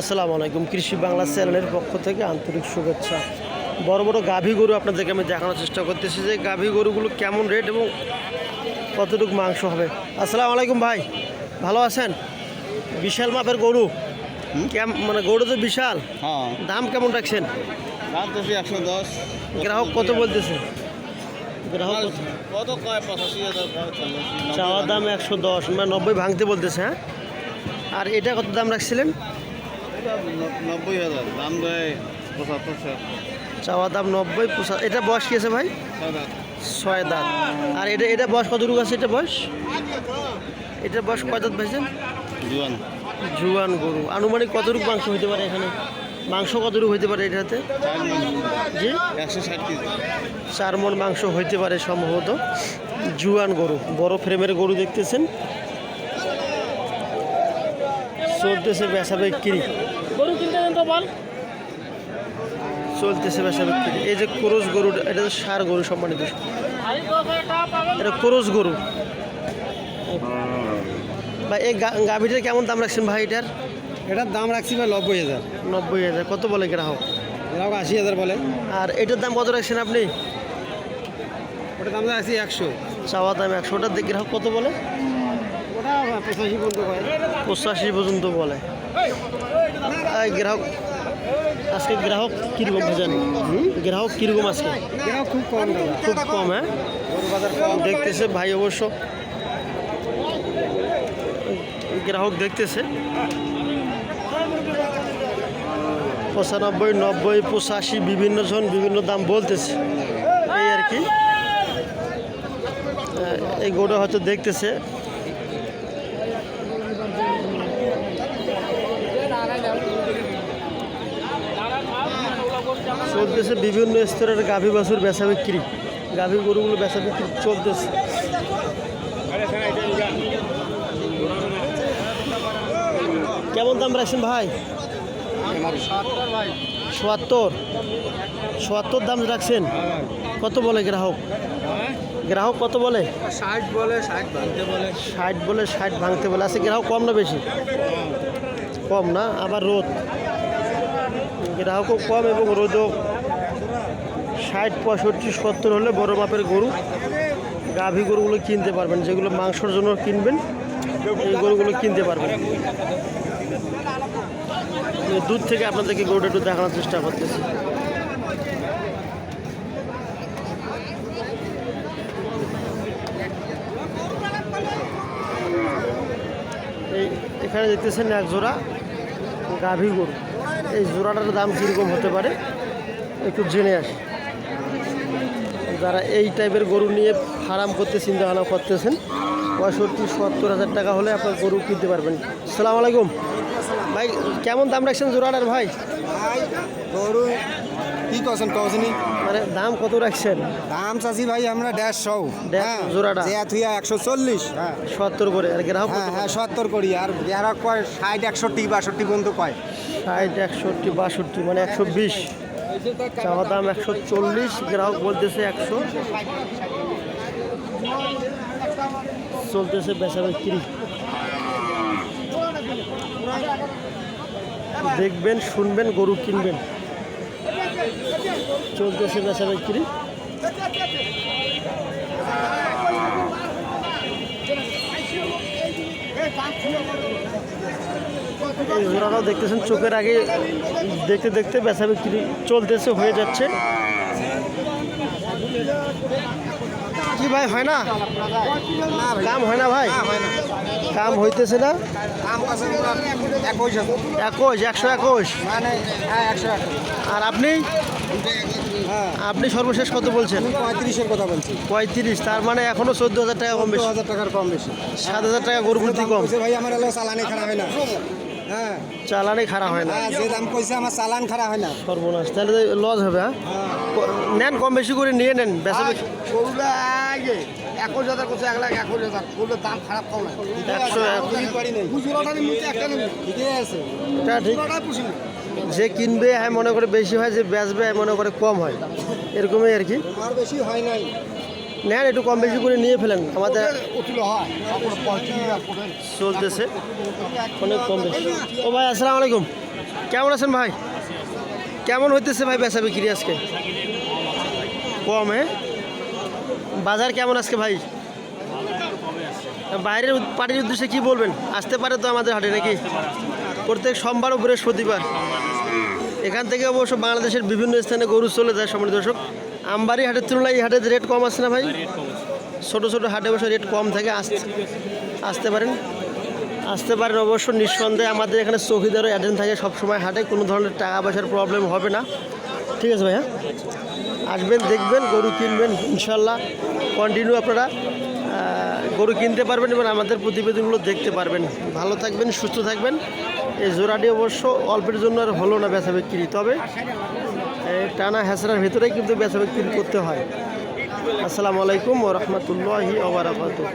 আসসালামু আলাইকুম। কৃষি বাংলা চ্যানেলের পক্ষ থেকে আন্তরিক শুভেচ্ছা। বড় বড় গাভী গরু আপনাদেরকে আমি দেখানোর চেষ্টা করতেছি যে গাভী গরুগুলো কেমন রেট এবং কতটুকু মাংস হবে। আসসালামু আলাইকুম ভাই ভালো আছেন? বিশাল মাপের গরু। কেম মানে গরু তো বিশাল। হ্যাঁ। দাম কেমন রাখছেন? দাম তো একশো দশ। গ্রাহক কত বলতেছে? গ্রাহক কত? কয়? পঁচাশি চাওয়ার দাম একশো দশ মানে নব্বই ভাঙতে বলতেছে হ্যাঁ? আর এটা কত দাম রাখছিলেন? নব্বই হাজার দাম দেয় পঁচাত্তর চাওয়া দাম নব্বই পোষা এটা বয়স কি আছে ভাই? ছয় দাঁত। আর এটা এটা বয়স কতটুকু আছে? এটা বয়স? এটার বয়স কয় দাঁত ভাইছেন জুয়ান। জুয়ান গরু। আনুমানিক কতটুকু মাংস হইতে পারে এখানে? মাংস কতটুকু হইতে পারে এটাতে? জি? একশো ষাট কেজি। চার মন মাংস হইতে পারে সম্ভবত। জুয়ান গরু। বড় ফ্রেমের গরু দেখতেছেন। চলতেছে বেচা বিক্রি। গরু কিনতে দেন তো বল চলতেছে বেচা বিক্রি। এই যে ক্রোজ গরু এটা তো সার গরু সম্মানিত। এটা ক্রোজ গরু। ভাই এই গা- গাভীটার কেমন দাম রাখছেন ভাই এটার? এটার দাম রাখছি ভাই নব্বই হাজার। নব্বই হাজার। কত বলে গ্রাহক? গ্রাহক আশি হাজার বলে। আর এটার দাম কত রাখছেন আপনি? ওটার দাম রাখছি একশো। চাওয়া দাম একশোটার দিকে গ্রাহক কত বলে? পঁচাশি পর্যন্ত বলে। গ্রাহক আজকে গ্রাহক কীরকম ভেজান গ্রাহক কীরকম আজকে? খুব কম খুব কম হ্যাঁ? দেখতেছে ভাই অবশ্য। গ্রাহক দেখতেছে। পঁচানব্বই নব্বই পঁচাশি বিভিন্ন জন বিভিন্ন দাম বলতেছে। এই আর কি। এই গরুটা হয়তো দেখতেছে। চলতেছে বিভিন্ন স্তরের গাভী বাছুর বেচা বিক্রি। গাভী গরুগুলো বেচা বিক্রি চলতেছে। কেমন দাম রাখছেন ভাই? সোয়াত্তর সোয়াত্তর দাম রাখছেন। কত বলে গ্রাহক? গ্রাহক কত বলে? ষাট বলে ষাট ভাঙতে বলে। ষাট বলে ষাট ভাঙতে বলে। আছে গ্রাহক কম না বেশি? কম না আবার রোদ? গ্রাহকও কম এবং রোদও। ষাট পঁয়ষট্টি সত্তর হলে বড় মাপের গরু। গাভী গরুগুলো কিনতে পারবেন। যেগুলো মাংসর জন্য কিনবেন এই গরুগুলো কিনতে পারবেন। দূর থেকে আপনাদেরকে গরুটা একটু দেখানোর চেষ্টা করতেছি। এই এখানে দেখতেছেন এক জোড়া গাভী গরু। এই জোড়াটার দাম কীরকম হতে পারে? একটু জেনে আসি। যারা এই টাইপের গরু নিয়ে ফার্ম করতে চিন্তা ভাবনা করতেছেন, পঁয়ষট্টি, সত্তর হাজার টাকা হলে আপনার গরু কিনতে পারবেন। সালাম আলাইকুম। ভাই, কেমন দাম রাখছেন জোড়াটার ভাই? ভাই, গরু কি করছেন কসনি মানে দাম কত রাখছেন? দাম চাষি ভাই আমরা দেড়শো। দেড়শো জোড়াটা? থুইয়া একশো চল্লিশ। হ্যাঁ। সত্তর করে আর গ্রাহক হ্যাঁ হ্যাঁ সত্তর করি আর যারা কয় ষাট একষট্টি বাষট্টি পর্যন্ত কয়। ষাট একষট্টি বাষট্টি মানে একশো বিশ। চাওয়া দাম একশো চল্লিশ গ্রাহক বলতেছে একশো। চলতেছে বেচা বিক্রি দেখবেন শুনবেন গরু কিনবেন। চলতেছে বেচা বিক্রি এই দেখতেছেন চোখের আগে দেখতে দেখতে বেচা বিক্রি চলতেছে হয়ে যাচ্ছে। কি ভাই, হয় না? কাম হয় না ভাই? কাম হইতেছে না? একুশ একুশ একশো? আর আপনি? আপনি সর্বশেষ কত বলছেন? পঁয়ত্রিশের কথা বলছি পঁয়ত্রিশ, তার মানে এখনও চোদ্দ হাজার টাকা কম বেশি। হাজার টাকার কম বেশি সাত হাজার টাকা গরু কম। ভাই আমার চালানি খারাপ হয় না। হ্যাঁ চালানে খারাপ হয় না যে দাম কইছে আমার চালান খারাপ হয় না সর্বনাশ। তাহলে লস হবে হ্যাঁ? নেন, কম বেশি করে নিয়ে নেন বেচা। আগে একুশ হাজার করছে এক লাখ একুশ হাজার দাম খারাপ কম না। যে কিনবে হ্যাঁ মনে করে বেশি হয় যে বেচবে হ্যাঁ মনে করে কম হয়। এরকমই আর কি। বেশি হয় নাই। নেন একটু কম বেশি করে নিয়ে ফেলেন। আমাদের চলতেছে। অনেক কম বেশি। ও ভাই আসসালামু আলাইকুম। কেমন আছেন ভাই? কেমন হইতেছে ভাই বেচা বিক্রি আজকে? কম হ্যাঁ? বাজার কেমন আজকে ভাই? বাইরের পার্টির উদ্দেশ্যে কি বলবেন? আসতে পারে তো আমাদের হাটে নাকি? প্রত্যেক সোমবার ও বৃহস্পতিবার। এখান থেকে অবশ্য বাংলাদেশের বিভিন্ন স্থানে গরু চলে যায় সমৃদ্ধ দর্শক। আমবাড়ি হাটের তুলনায় এই হাটের রেট কম আছে না ভাই? ছোটো ছোটো হাটে অবশ্য রেট কম থাকে। আসতে আসতে পারেন। আসতে পারেন অবশ্য নিঃসন্দেহে। আমাদের এখানে চৌকিদারও অ্যাটেন্ড থাকে সবসময় হাটে। কোনো ধরনের টাকা পয়সার প্রবলেম হবে না। ঠিক আছে ভাইয়া। আসবেন, দেখবেন, গরু কিনবেন, ইনশাল্লাহ কন্টিনিউ আপনারা গরু কিনতে পারবেন এবং আমাদের প্রতিবেদনগুলো দেখতে পারবেন। ভালো থাকবেন, সুস্থ থাকবেন। এই জোড়াটি অবশ্য অল্পের জন্য আর হলো না বেচা বিক্রি, তবে টানা হ্যাঁচড়ার ভেতরেই কিন্তু বেচা বিক্রি করতে হয়। আসসালামু আলাইকুম ও রহমতুল্লাহি ওবরাকাতুহ